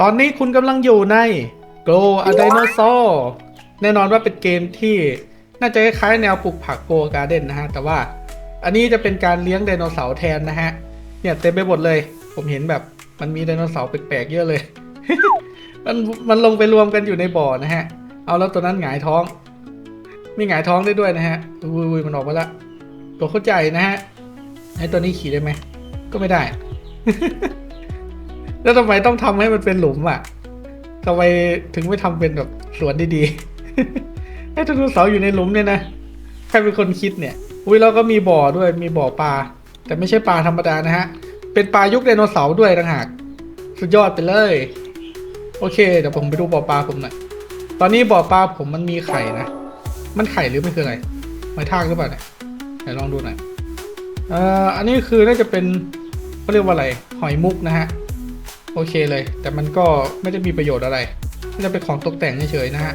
ตอนนี้คุณกำลังอยู่ใน Go a Dinosaur แน่นอนว่าเป็นเกมที่น่าจะคล้ายแนวปลูกผัก Go Garden นะฮะ แต่ว่าอันนี้จะเป็นการเลี้ยงไดโนเสาร์แทนนะฮะ เนี่ยเต็มไปหมดเลย ผมเห็นแบบมันมีไดโนเสาร์แปลกๆเยอะเลย มันมันลงไปรวมกันอยู่ในบ่อนะฮะ เอาแล้วตัวนั้นหงายท้อง มีหงายท้องได้ด้วยนะฮะ อุ้ยมันออกมาละตัวเข้าใจนะฮะไอ้ตัวนี้ขี่ได้ไหม ก็ไม่ได้ แล้วทำไมต้องทำให้มันเป็นหลุมอะทำไมถึงไม่ทำเป็นแบบสวนดีๆ ให้ไดโนเสาร์อยู่ในหลุมเนี่ยนะ ใครเป็นคนคิดเนี่ย อุ้ยเราก็มีบ่อด้วย มีบ่อปลา แต่ไม่ใช่ปลาธรรมดานะฮะ เป็นปลายุคไดโนเสาร์ด้วยต่างหาก สุดยอดไปเลย โอเค เดี๋ยวผมไปดูบ่อปลาผมหน่อย ตอนนี้บ่อปลาผมมันมีไข่นะ มันไข่หรือไม่คืออะไร ไม้ทากหรือเปล่าเนี่ยไหนลองดูหน่อย เอ่อ อันนี้คือน่าจะเป็นเขาเรียกว่าอะไร หอยมุกนะฮะ โอเคเลย แต่มันก็ไม่ได้มีประโยชน์อะไรน่จะเป็นของตกแต่งเฉยๆนะฮะ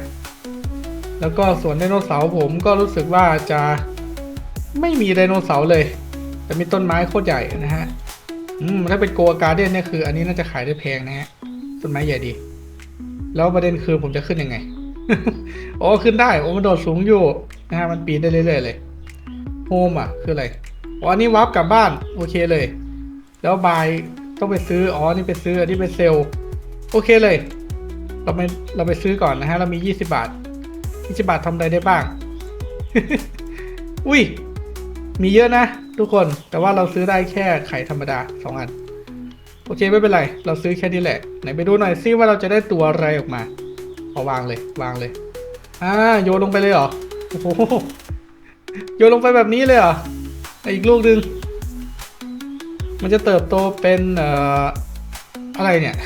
แล้วก็ส่วนไดโนเสาร์ผมก็รู้สึกว่าจะไม่มีไดโนเสาร์เลย แต่มีต้นไม้โคตรใหญ่นะฮะ อืมถ้าเป็นโกอาการ์เด้นเนี่ยคือ อันนี้น่าจะขายได้แพงนะฮะ ต้นไม้ใหญ่ดี แล้วประเด็นคือผมจะขึ้นยังไงอ๋อขึ้นได้ โอ้มันโดดสูงอยู่นะฮะ มันปีนได้เรื่อยๆเลย โฮมอะ คืออะไร อ๋อ อันนี้วาร์ปกลับบ้าน โอเคเลย แล้วบาย ต้องไปซื้อ อ๋อ นี่ไปซื้ออันนี้ไปเซลโอเคเลย เราไปเราไปซื้อก่อนนะฮะ เรามี20บาท20บาททำอะไรได้บ้าง อุ้ย มีเยอะนะ ทุกคน แต่ว่าเราซื้อได้แค่ไข่ธรรมดา2อัน โอเคไม่เป็นไร เราซื้อแค่นี้แหละ ไหนไปดูหน่อยซิว่าเราจะได้ตัวอะไรออกมาเอาวางเลย วางเลย อ่า โยนลงไปเลยเหรอ โอ้โห โยนลงไปแบบนี้เลยเหรออะอีกลูกหนึ่ง มันจะเติบโตเป็นเอ่ออะไรเนี่ย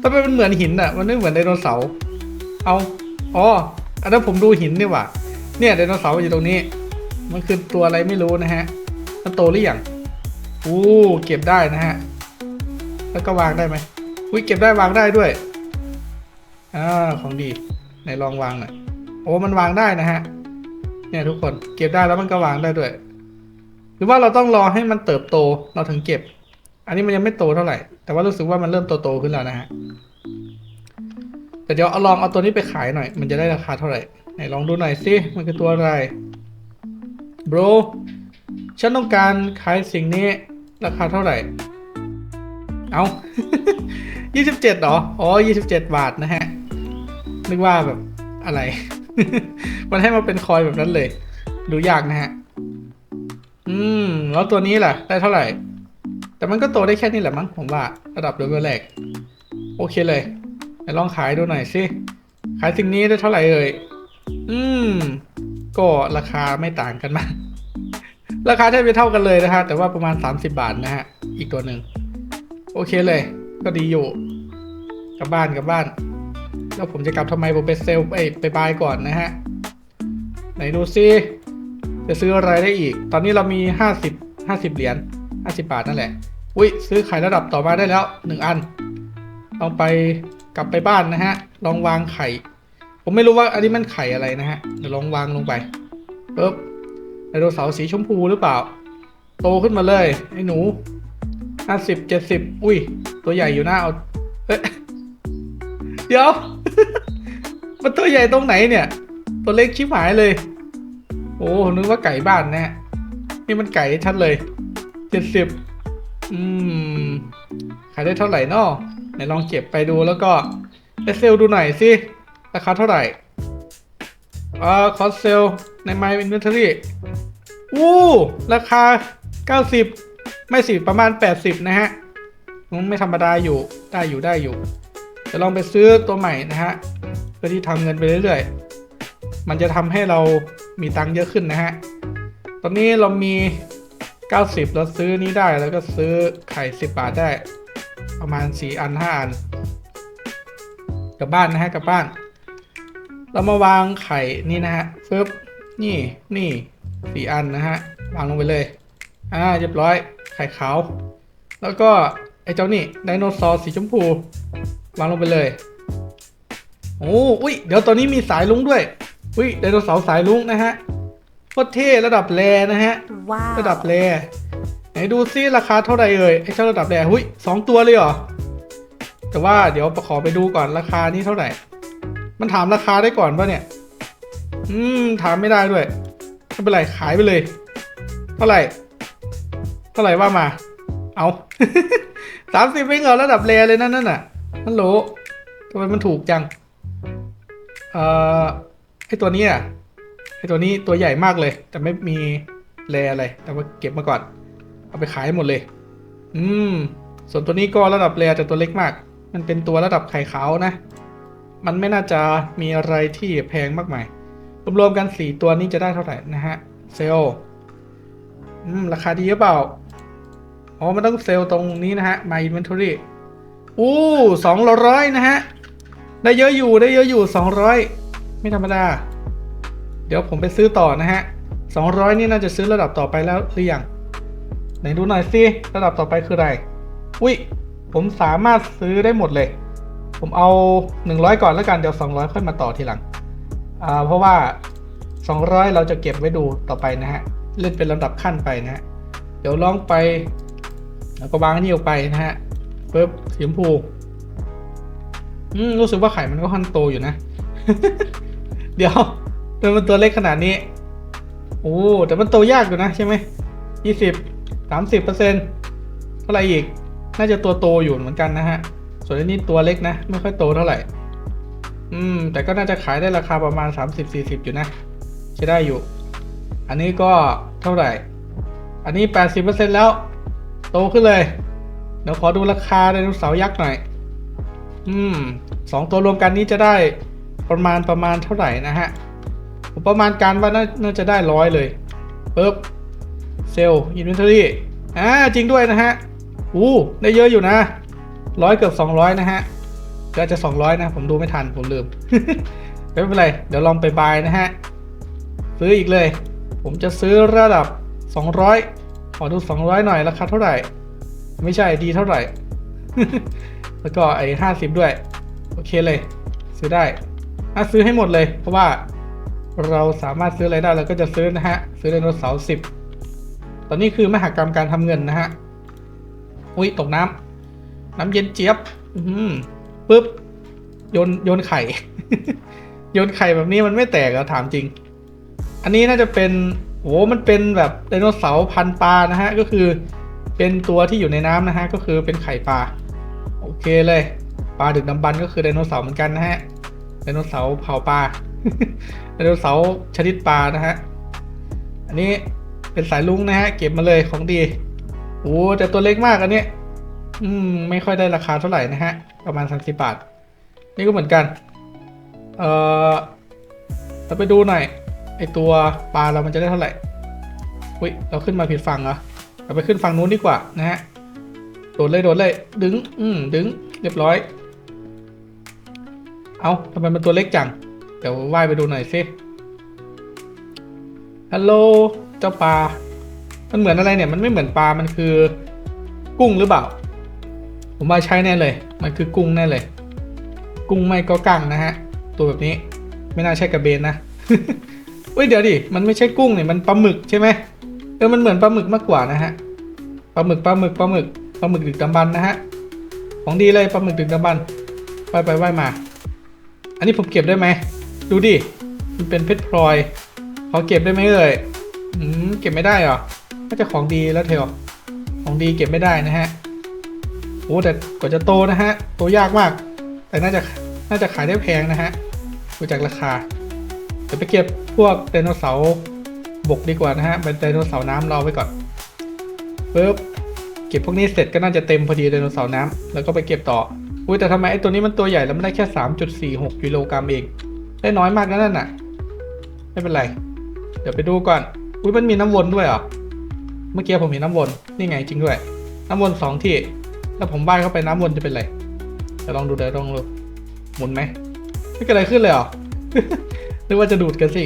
ทำไมมันเหมือนหินอะ มันไม่เหมือนไดโนเสาร์ เอา อ๋อ อันนั้นผมดูหินนี่ว่าเนี่ยไดโนเสาร์อยู่ตรงนี้ มันคือตัวอะไรไม่รู้นะฮะ มันโตหรือยังอู้เก็บได้นะฮะ แล้วก็วางได้ไหมอุ้ยเก็บได้วางได้ด้วย อ่า ของดีไหนลองวางหน่อย โอ้ มันวางได้นะฮะ เนี่ยทุกคน เก็บได้แล้วมันก็วางได้ด้วย หรือว่าเราต้องรอให้มันเติบโตเราถึงเก็บ อันนี้มันยังไม่โตเท่าไหร่ แต่ว่ารู้สึกว่ามันเริ่มโตๆขึ้นแล้วนะฮะแต่เดี๋ยวเอาลองเอาตัวนี้ไปขายหน่อย มันจะได้ราคาเท่าไหร่ไหนลองดูหน่อยสิมันคือตัวอะไร bro ฉันต้องการขายสิ่งนี้ราคาเท่าไหร่ เอายี่สิบเจ็ดหรอ อ๋อยี่สิบเจ็ดบาทนะฮะ นึกว่าแบบอะไร มันให้มาเป็นคอยแบบนั้นเลย ดูยากนะฮะ อืม แล้วตัวนี้ล่ะ ได้เท่าไหร่ แต่มันก็โตได้แค่นี้แหละมั้งผมว่า ระดับเลเวลแรก โอเคเลยไหนลองขายดูหน่อยสิ ขายสิ่งนี้ได้เท่าไหร่เอ่ย อืม ก็ราคาไม่ต่างกันมาก ราคาแทบจะเท่ากันเลยนะฮะ แต่ว่าประมาณ 30 บาทนะฮะ อีกตัวหนึ่ง โอเคเลย ก็ดีอยู่ กลับบ้านกลับบ้าน แล้วผมจะกลับทำไมผมไปเซลไปไปบายก่อนนะฮะ ไหนดูซิ จะซื้ออะไรได้อีก ตอนนี้เรามี 50 50 เหรียญ50 บาทนั่นแหละ อุ้ยซื้อไข่ระดับต่อมาได้แล้ว 1 อัน ลองไปกลับไปบ้านนะฮะ ลองวางไข่ ผมไม่รู้ว่าอันนี้มันไข่อะไรนะฮะ เดี๋ยวลองวางลงไปปึ๊บไดโนเสาร์สีชมพูหรือเปล่า โตขึ้นมาเลยไอ้หนูห้าสิบเจ็ดสิบอุ้ย ตัวใหญ่อยู่หน้าเอาเอ๊ะเดี๋ยว มันตัวใหญ่ตรงไหนเนี่ย ตัวเล็กชิบหายเลย โอ้นึกว่าไก่บ้านแนะนี่มันไก่ชัดเลยเจ็ดสิบอืม ขายได้เท่าไหร่นอไหนลองเก็บไปดูแล้วก็ไปเซลดูหน่อยสิ ราคาเท่าไหร่อ่าคอสเซลใน My Inventory อู้ราคา 90 ไม่สิประมาณ 80 นะฮะอืมไม่ธรรมดาอยู่ได้อยู่ได้อยู่จะลองไปซื้อตัวใหม่นะฮะเพื่อที่ทำเงินไปเรื่อยๆ มันจะทำให้เรามีตังค์เยอะขึ้นนะฮะ ตอนนี้เรามี 90 เราซื้อนี้ได้แล้วก็ซื้อไข่ 10 บาทได้ ประมาณ 4 อัน 5 อันกลับบ้านนะฮะกลับบ้าน เรามาวางไข่นี่นะฮะฟึบนี่นี่สี่อันนะฮะวางลงไปเลย อ่าเรียบร้อยไข่ขาว แล้วก็ไอ้เจ้านี่ไดโนเสาร์สีชมพู วางลงไปเลยโอ้อุ้ยเดี๋ยวตอนนี้มีสายลุงด้วย อุ้ยไดโนเสาร์สายลุงนะฮะโคตรเท่ระดับแรนะฮะ ว้าวระดับแรไหนดูซิราคาเท่าไหร่เอ่ยไอ้เจ้าระดับแรหุ้ยสองตัวเลยเหรอ แต่ว่าเดี๋ยวขอไปดูก่อนราคานี้เท่าไหร่ มันถามราคาได้ก่อนป่ะเนี่ย อืม ถามไม่ได้ด้วยไม่เป็นไรขายไปเลย เท่าไหร่ เท่าไหร่ว่ามา เอาสามสิบไม่เหรอระดับแรเลยนั่นนั่นน่ะฮัลโหลทำไมมันถูกจัง เอ่อ ไอตัวนี้อะไอตัวนี้ตัวใหญ่มากเลย แต่ไม่มีแรอะไร แต่ว่าเก็บมาก่อน เอาไปขายหมดเลย อืม ส่วนตัวนี้ก็ระดับแรแต่ตัวเล็กมาก มันเป็นตัวระดับไข่ขาวนะ มันไม่น่าจะมีอะไรที่แพงมากมาย รวมๆกันสี่ตัวนี้จะได้เท่าไหร่นะฮะ เซลอืม ราคาดีหรือเปล่า อ๋อ มันต้องเซลตรงนี้นะฮะ My Inventory อู้สองร้อยนะฮะ ได้เยอะอยู่ ได้เยอะอยู่สองร้อย ไม่ธรรมดา เดี๋ยวผมไปซื้อต่อนะฮะสองร้อยนี่น่าจะซื้อระดับต่อไปแล้วหรือยัง ไหนดูหน่อยสิ ระดับต่อไปคืออะไร อุ้ย ผมสามารถซื้อได้หมดเลย ผมเอา 100 ก่อนแล้วกัน เดี๋ยว 200 ค่อยมาต่อทีหลัง อ่า เพราะว่า 200 เราจะเก็บไว้ดูต่อไปนะฮะ เล่นเป็นลำดับขั้นไปนะฮะ เดี๋ยวลองไปแล้วก็วางนนี่ออกไปนะฮะปึ๊บสีชมพู อืม รู้สึกว่าไข่มันก็ค่อนโตอยู่นะ เดี๋ยวเป็นมันตัวเล็กขนาดนี้ โอ้ แต่มันโตยากอยู่นะใช่ไหมยี่สิบสามสิบเปอร์เซ็นต์เท่าไหร่อีก น่าจะตัวโตอยู่เหมือนกันนะฮะ ส่วนอันนี้ตัวเล็กนะ ไม่ค่อยโตเท่าไหร่ อืม แต่ก็น่าจะขายได้ราคาประมาณ30-40อยู่นะใช้ได้อยู่ อันนี้ก็เท่าไหร่ อันนี้80%แล้ว โตขึ้นเลย เดี๋ยวขอดูราคาไดโนเสาร์ยักษ์หน่อย อืม สองตัวรวมกันนี้จะได้ ประมาณประมาณเท่าไหร่นะฮะผมประมาณการว่าน่านาจะได้ร้อยเลยปึ๊บเซลล์อินเวนทอรี่อ่าจริงด้วยนะฮะอู้ได้เยอะอยู่นะร้อยเกือบสองร้อยนะฮะก็จะสองร้อยนะ ผมดูไม่ทัน ผมลืม ไม่เป็นไร เดี๋ยวลองไปบายนะฮะ ซื้ออีกเลย ผมจะซื้อระดับ 200 ขอดู 200 หน่อย ราคาเท่าไหร่ ไม่ใช่ดีเท่าไหร่ แล้วก็ไอ้50 ด้วย โอเคเลย ซื้อได้ น่าซื้อให้หมดเลย เพราะว่าเราสามารถซื้ออะไรได้เราก็จะซื้อนะฮะ ซื้อไดโนเสาร์10ตอนนี้คือมหากรรมการทำเงินนะฮะ อุ้ยตกน้ำน้ำเย็นเจี๊ยบ อืมปุ๊บโยนโยนไข่ โยนไข่แบบนี้มันไม่แตกเหรอถามจริง อันนี้น่าจะเป็นโอ้มันเป็นแบบไดโนเสาร์พันปลานะฮะ ก็คือเป็นตัวที่อยู่ในน้ำนะฮะ ก็คือเป็นไข่ปลา โอเคเลย ปลาดึกดำบรรพ์ก็คือไดโนเสาร์เหมือนกันนะฮะ ดโนเสาร์เผาปลาไดโนเสาร์ชนิดปลานะฮะ อันนี้เป็นสายลุงนะฮะ เก็บมาเลยของดี โอ้แต่ตัวเล็กมากอันนี้ อืม ไม่ค่อยได้ราคาเท่าไหร่นะฮะ ประมาณ30บาท นี่ก็เหมือนกัน เอ่อเราไปดูหน่อย ไอตัวปลาเรามันจะได้เท่าไหร่อุ้ย เราขึ้นมาผิดฝั่งเหรอ เราไปขึ้นฝั่งนู้นดีกว่านะฮะ โดดเลยโดดเลย ดึง อืม ดึง เรียบร้อย เอาทำไมมันตัวเล็กจัง เดี๋ยวว่ายไปดูหน่อยสิฮัลโหลเจ้าปลา มันเหมือนอะไรเนี่ย มันไม่เหมือนปลา มันคือกุ้งหรือเปล่า ผมว่าใช่แน่เลย มันคือกุ้งแน่เลย กุ้งไม่ก็กังนะฮะ ตัวแบบนี้ ไม่น่าใช่กระเบนนะเฮ้ยเดี๋ยวดิ มันไม่ใช่กุ้งเนี่ยมันปลาหมึกใช่ไหมเออ มันเหมือนปลาหมึกมากกว่านะฮะ ปลาหมึก ปลาหมึก ปลาหมึก ปลาหมึกดึกดำบรรพ์นะฮะ ของดีเลยปลาหมึกดึกดำบรรไปไปไหวมา อันนี้ผมเก็บได้ไหม ดูดิ มันเป็นเพชรพลอยขอเก็บได้ไหมเอ่ยอืมเก็บไม่ได้หรอน่าจะของดีแล้วเทลของดีเก็บไม่ได้นะฮะ โอ้แต่กว่าจะโตนะฮะ โตยากมาก แต่น่าจะน่าจะขายได้แพงนะฮะ ดูจากราคาเดี๋ยวไปเก็บพวกไดโนเสาร์บกดีกว่านะฮะ เป็นไดโนเสาร์น้ำรอไว้ก่อนปึ๊บ เก็บพวกนี้เสร็จก็น่าจะเต็มพอดีไดโนเสาร์น้ำแล้วก็ไปเก็บต่อ อุ้ยแต่ทำไมไอ้ตัวนี้มันตัวใหญ่แล้วมันได้แค่3.46กิโลกรัมเอง ได้น้อยมากนะนั่นน่ะ ไม่เป็นไร เดี๋ยวไปดูก่อน อุ้ยมันมีน้ำวนด้วยเหรอ เมื่อกี้ผมเห็นน้ำวน นี่ไงจริงด้วย น้ำวนสองที่ แล้วผมบ้ายเข้าไปน้ำวนจะเป็นไร เดี๋ยวลองดูเดี๋ยวลองดู หมุนไหม ไม่เกิดอะไรขึ้นเลยเหรอ นึกว่าจะดูดกันสิ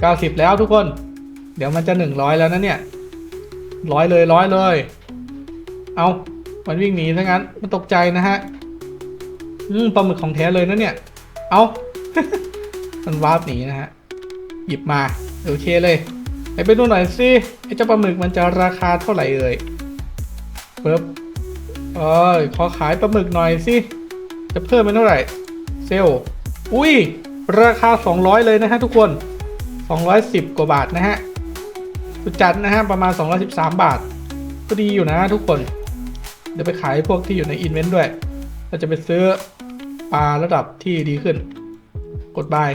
เก้าสิบแล้วทุกคน เดี๋ยวมันจะหนึ่งร้อยแล้วนะเนี่ย ร้อยเลยร้อยเลย เอามันวิ่งหนีซะงั้น มันตกใจนะฮะ อืมปลาหมึกของแท้เลยนะเนี่ย เอา มันวาร์ปหนีนะฮะ หยิบมา โอเคเลย ไหนไปดูหน่อยสิไอ้เจ้าปลาหมึกมันจะราคาเท่าไหร่เอ่ยปึ๊บเอ้ยขอขายปลาหมึกหน่อยสิ จะเพิ่มเป็นเท่าไหร่ เซลลอุ้ย ราคา 200 เลยนะฮะทุกคน 210 กว่าบาทนะฮะสุดจัดนะฮะ ประมาณ 213 บาท ก็ดีอยู่นะทุกคน เดี๋ยวไปขายพวกที่อยู่ในอินเวนต์ด้วย เราจะไปซื้อ ปลาระดับที่ดีขึ้น กดบาย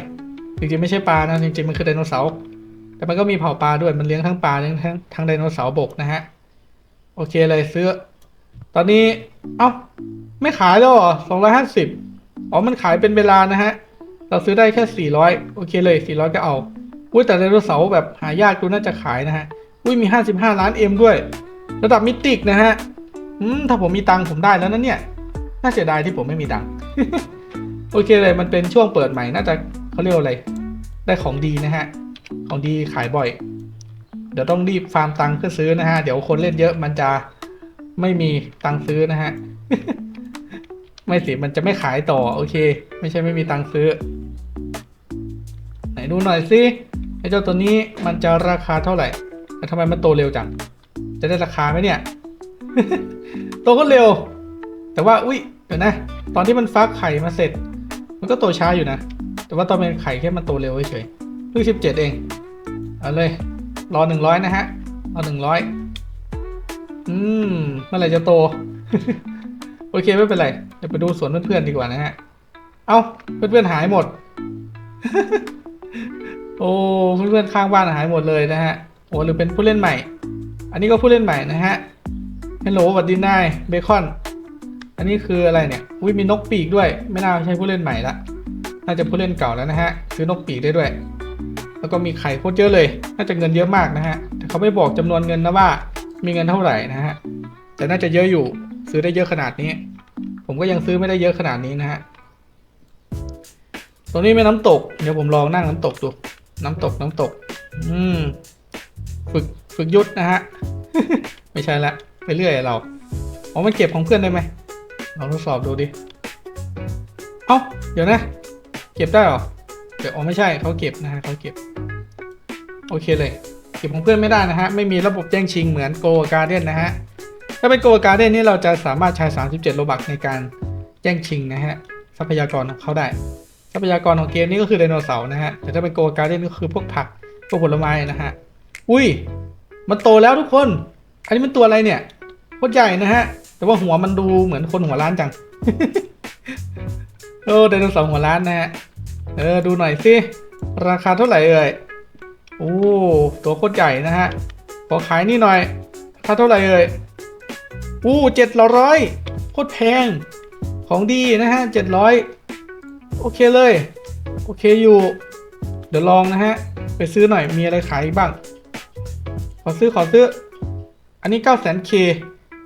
จริงๆไม่ใช่ปลานะจริงๆมันคือไดโนเสาร์แต่มันก็มีเผ่าปลาด้วยมันเลี้ยงทั้งปลาเลี้ยงทั้งทั้งไดโนเสาร์บกนะฮะโอเคเลยซื้อ ตอนนี้เอ้าไม่ขายแล้วหรอสองร้อยห้าสิบอ๋อมันขายเป็นเวลานะฮะ เราซื้อได้แค่สี่ร้อยโอเคเลยสี่ร้อยก็เอาอุ้ยแต่ไดโนเสาร์แบบหายากดูน่าจะขายนะฮะอุ้ยมีห้าสิบห้าล้านเอ็มด้วย ระดับมิติกนะฮะอืมถ้าผมมีตังค์ผมได้แล้วนะเนี่ย น่าเสียดายที่ผมไม่มีตังค์โอเคเลยมันเป็นช่วงเปิดใหม่น่าจะเขาเรียกว่าอะไร ได้ของดีนะฮะ ของดีขายบ่อย เดี๋ยวต้องรีบฟาร์มตังค์เพื่อซื้อนะฮะ เดี๋ยวคนเล่นเยอะมันจะไม่มีตังค์ซื้อนะฮะ ไม่สิมันจะไม่ขายต่อโอเค ไม่ใช่ไม่มีตังค์ซื้อ ไหนดูหน่อยสิไอ้เจ้าตัวนี้มันจะราคาเท่าไหร่ทำไมมันโตเร็วจัง จะได้ราคาไหมเนี่ย โตก็เร็ว แต่ว่าอุ้ยเดี๋ยวนะ ตอนที่มันฟักไข่มาเสร็จ มันก็โตช้าอยู่นะ แต่ว่าตอนเป็นไข่แค่มันโตเร็วเฉยเพิ่งสิบเจ็ดเอง เอาเลย รอหนึ่งร้อยนะฮะรอหนึ่งร้อยอืมเมื่อไหร่จะโต โอเคไม่เป็นไร เดี๋ยวไปดูสวนเพื่อนๆดีกว่านะฮะ เอ้าเพื่อนๆหายหมด โอ้เพื่อนๆข้างบ้านหายหมดเลยนะฮะ โอ้หรือเป็นผู้เล่นใหม่ อันนี้ก็ผู้เล่นใหม่นะฮะฮัลโหลสวัสดีนายเบคอน นนี้คืออะไรเนี่ยอุ้ยมีนกปีกด้วย ไม่น่าใช่ผู้เล่นใหม่ละน่าจะผู้เล่นเก่าแล้วนะฮะซื้อนกปีกได้ด้วย แล้วก็มีไข่โคตรเยอะเลย น่าจะเงินเยอะมากนะฮะแต่เขาไม่บอกจำนวนเงินนะว่า มีเงินเท่าไหร่นะฮะแต่น่าจะเยอะอยู่ซื้อได้เยอะขนาดนี้ ผมก็ยังซื้อไม่ได้เยอะขนาดนี้นะฮะตรงนี้ไม่น้ำตก เดี๋ยวผมลองนั่งน้ำตกดู น้ำตกน้ำตก อืม ฝึกฝึกยุทธนะฮะ ไม่ใช่ละ ไปเรื่อยเราอ๋อมันเก็บของเพื่อนได้ไหม ลองทดสอบดูดิ เอ้า เดี๋ยวนะ เก็บได้เหรอ เดี๋ยวอ๋อไม่ใช่เขาเก็บนะฮะเขาเก็บ โอเคเลย เก็บของเพื่อนไม่ได้นะฮะ ไม่มีระบบแจ้งชิงเหมือนโกการ์เดนนะฮะ ถ้าเป็นโกการ์เดนนี่เราจะสามารถใช้ 37 โลบักในการแย่งชิงนะฮะ ทรัพยากรของเขาได้ ทรัพยากรของเกมนี้ก็คือไดโนเสาร์นะฮะ แต่ถ้าเป็นโกการ์เดนก็คือพวกผัก พวกผลไม้นะฮะ อุ้ย มันโตแล้วทุกคน อันนี้มันตัวอะไรเนี่ยโคตรใหญ่นะฮะ แต่ว่าหัวมันดูเหมือนคนหัวล้านจัง โอ้ไดโนเสาร์หัวล้านนะฮะ เออ ดูหน่อยสิ ราคาเท่าไหร่เอ่ย โอ้ ตัวโคตรใหญ่นะฮะ ขอขายนี่หน่อยราคาเท่าไหร่เอ่ย อู้เจ็ดร้อยโคตรแพง ของดีนะฮะเจ็ดร้อยโอเคเลย โอเคอยู่ เดี๋ยวลองนะฮะ ไปซื้อหน่อย มีอะไรขายบ้าง ขอซื้อขอซื้อ อันนี้9 0 0 0 0 k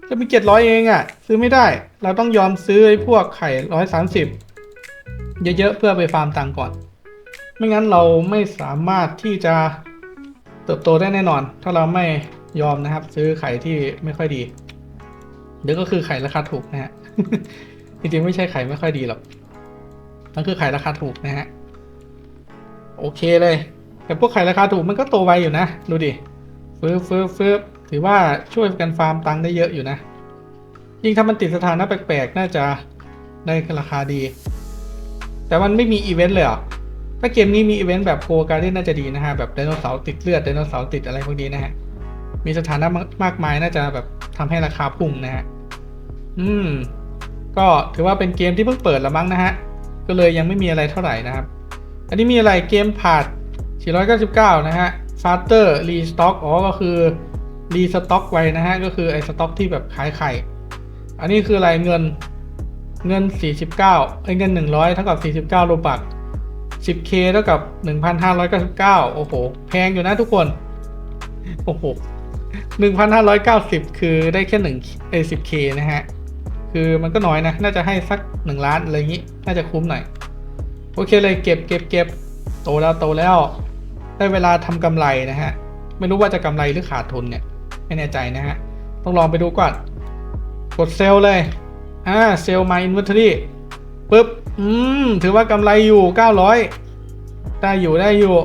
จะมี700เองอะ่ะ ซื้อไม่ได้ เราต้องยอมซื้อไอ้พวกไข่130เยอะๆเพื่อไปฟาร์มตังก่อน ไม่งั้นเราไม่สามารถที่จะเติบโตได้แน่นอน ถ้าเราไม่ยอมนะครับ ซื้อไข่ที่ไม่ค่อยดีเดี๋ยวก็คือไข่ราคาถูกนะฮะจริงๆไม่ใช่ไข่ไม่ค่อยดีหรอกมันคือไข่ราคาถูกนะฮะโอเคเลย แต่พวกไข่ราคาถูกมันก็โตไวอยู่นะ ดูดิฟื้ฟื้ฟื้ ถือว่าช่วยกันฟาร์มตังค์ได้เยอะอยู่นะ ยิ่งถ้ามันติดสถานะแปลกๆ น่าจะได้ราคาดี แต่มันไม่มีอีเวนต์เลยเหรอ ถ้าเกมนี้มีอีเวนต์แบบโกการ์เดนน่าจะดีนะฮะ แบบไดโนเสาร์ติดเลือดไดโนเสาร์ติดอะไรพวกนี้นะฮะ มีสถานะมากมายน่าจะแบบทำให้ราคาพุ่งนะฮะ อืม ก็ถือว่าเป็นเกมที่เพิ่งเปิดละมั้งนะฮะ ก็เลยยังไม่มีอะไรเท่าไหร่นะครับ อันนี้มีอะไรเกมผ่าน499 นะฮะ Faster Restock อ๋อก็คือ รีสต็อกไว้นะฮะ ก็คือไอ้สต็อกที่แบบขายไข่ อันนี้คืออะไรเงินเงิน 49ไอ้ยเงิน 100 เท่ากับ 49 โลบัก 10k เท่ากับ 1,599 โอ้โห แพงอยู่นะทุกคน โอ้โห 1,590 คือได้แค่1เอ้ 10k นะฮะ คือมันก็น้อยนะ น่าจะให้สัก 1 ล้านอะไรอย่างงี้ น่าจะคุ้มหน่อย โอเคเลยเก็บเก็บเก็บโตแล้วโตแล้ว ได้เวลาทำกำไรนะฮะ ไม่รู้ว่าจะกำไรหรือขาดทุนเนี่ย ไม่แน่ใจนะฮะ ต้องลองไปดูก่อน กดเซลเลย อ่า เซลมาอินเวนทอรี่ปึ๊บ อืม ถือว่ากำไรอยู่ 900 ได้อยู่ได้อยู่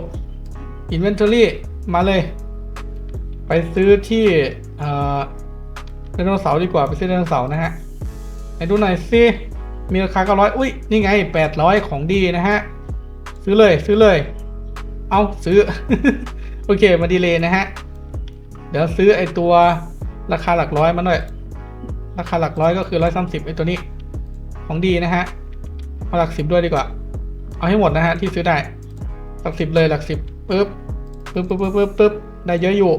อินเวนทอรี่มาเลย ไปซื้อที่เอ่อไดโนเสาร์ดีกว่าไปซื้อไดโนเสาร์นะฮะไหนดูหน่อยสิมีราคาเก้าร้อยอุ้ยนี่ไงแปดร้อยของดีนะฮะ ซื้อเลยซื้อเลย เอาซื้อ โอเคมาดีเลยนะฮะ เดี๋ยวซื้อไอตัวราคาหลักร้อยมาหน่อย ราคาหลักร้อยก็คือร้อยสามสิบไอตัวนี้ ของดีนะฮะเอาหลักสิบด้วยดีกว่า เอาให้หมดนะฮะที่ซื้อได้ หลักสิบเลยหลักสิบปึ๊บปึ๊บปึ๊บปึ๊บปึ๊บปึ๊บได้เยอะอยู่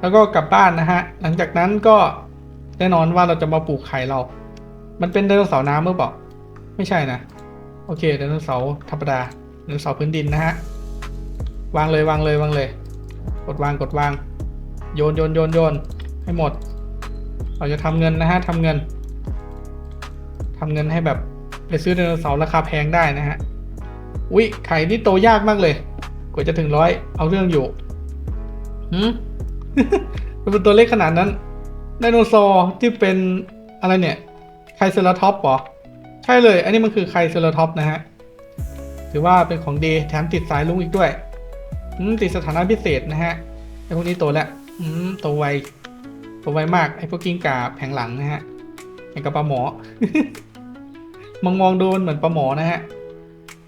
แล้วก็กลับบ้านนะฮะ หลังจากนั้นก็แน่นอนว่าเราจะมาปลูกไข่เรา มันเป็นไดโนเสาร์น้ำหรือเปล่าไม่ใช่นะ โอเคไดโนเสาร์ธรรมดาไดโนเสาร์พื้นดินนะฮะ วางเลยวางเลยวางเลย กดวางกดวาง โยนโยนโยนโยนให้หมด เราจะทำเงินนะฮะทำเงินทำเงินให้แบบไปซื้อไดโนเสาร์ราคาแพงได้นะฮะอุ๊ยไข่นี่โตยากมากเลย กว่าจะถึงร้อยเอาเรื่องอยู่หืมเป็นตัวเล็กขนาดนั้นไดโนเสาร์ที่เป็นอะไรเนี่ยไคเซราท็อปเหรอใช่เลย อันนี้มันคือไคเซราท็อปนะฮะถือว่าเป็นของดีแถมติดสายลุงอีกด้วยติดสถานะพิเศษนะฮะไอพวกนี้โตแล้ว อืมโตไวโตไวมากไอ้พวกกิ้งก่าแผงหลังนะฮะอย่างกับปลาหมอ มองมองดูมันเหมือนปลาหมอนะฮะ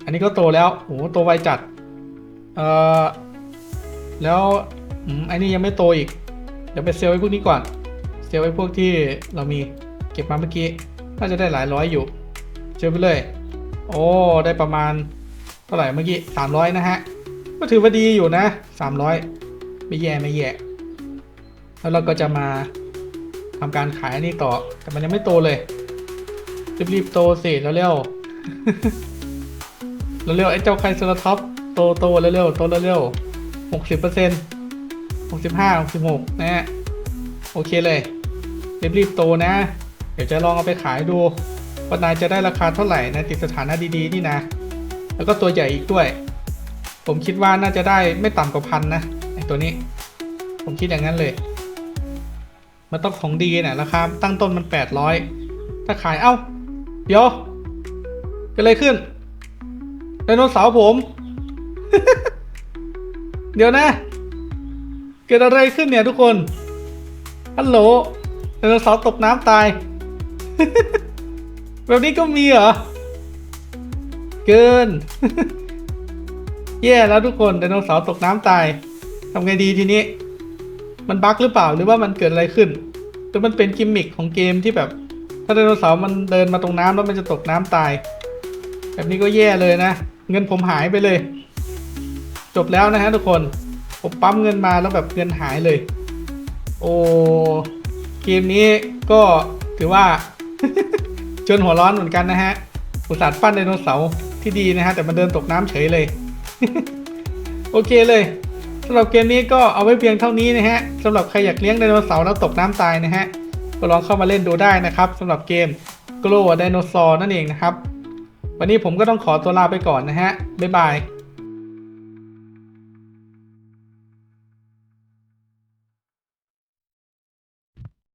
อันนี้ก็โตแล้วโอ้โหโตไวจัด เอ่อ แล้วอืมอันนี้ยังไม่โตอีก เดี๋ยวไปเซลล์ไอ้พวกนี้ก่อน เซลล์ไอ้พวกที่เรามีเก็บมาเมื่อกี้น่าจะได้หลายร้อยอยู่ เจอไปเลย โอ้ได้ประมาณเท่าไหร่เมื่อกี้สามร้อยนะฮะ ก็ถือว่าดีอยู่นะสามร้อยไม่แย่ไม่แย่ แล้วเราก็จะมาทำการขายอันนี้ต่อ แต่มันยังไม่โตเลย รีบๆโตสิแล้วเร็วๆเร็วๆไอ้เจ้าไคเซราท็อปโตโตเร็วๆโตเร็วๆหกสิบเปอร์เซ็นต์หกสิบห้าหกสิบหกนะฮะโอเคเลยรีบๆโตนะ เดี๋ยวจะลองเอาไปขายดูว่านายจะได้ราคาเท่าไหร่นะติดสถานะดีๆนี่นะ แล้วก็ตัวใหญ่อีกด้วย ผมคิดว่าน่าจะได้ไม่ต่ำกว่าพันนะไอ้ตัวนี้ ผมคิดอย่างนั้นเลย มันต้องของดีเนี่ยราคาตั้งต้นมันแปดร้อยถ้าขายเอ้า เดี๋ยวเกิดอะไรขึ้นไดโนเสาร์ผม เดี๋ยวนะ เกิดอะไรขึ้นเนี่ยทุกคนฮัลโหลไดโนเสาร์ตกน้ำตาย แบบนี้ก็มีเหรอ เกิน แย่แล้วทุกคนไดโนเสาร์ตกน้ำตายทำไงดีทีนี้ มันบั๊กหรือเปล่าหรือว่ามันเกิดอะไรขึ้น หรือมันเป็นกิมมิคของเกมที่แบบ ถ้าไดโนเสาร์มันเดินมาตรงน้ำแล้วมันจะตกน้ำตาย แบบนี้ก็แย่เลยนะ เงินผมหายไปเลย จบแล้วนะฮะทุกคนผมปั๊มเงินมาแล้วแบบเงินหายเลย โอ้เกมนี้ก็ถือว่าชวนหัวร้อนเหมือนกันนะฮะอุตส่าห์ปั้นไดโนเสาร์ที่ดีนะฮะแต่มันเดินตกน้ำเฉยเลย โอเคเลยำหรับเกมนี้ก็เอาไว้เพียงเท่านี้นะฮะสำหรับใครอยากเลี้ยงไดโนเสาร์แล้วตกน้ำตายนะฮะก็ลองเข้ามาเล่นดูได้นะครับสำหรับเกมโกลว์ไดโนซอร์นั่นเองนะครับ วันนี้ผมก็ต้องขอตัวลาไปก่อนนะฮะบ๊ายบาย